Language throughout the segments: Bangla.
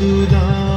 知道。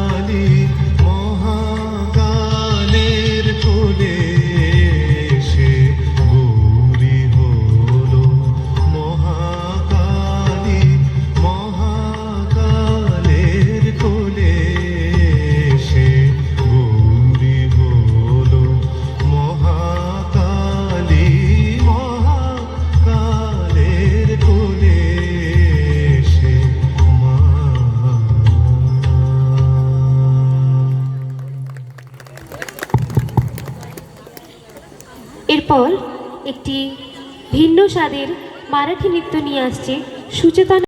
এরপর একটি ভিন্ন স্বাদের মারাঠি নৃত্য নিয়ে আসছে সুচেতনা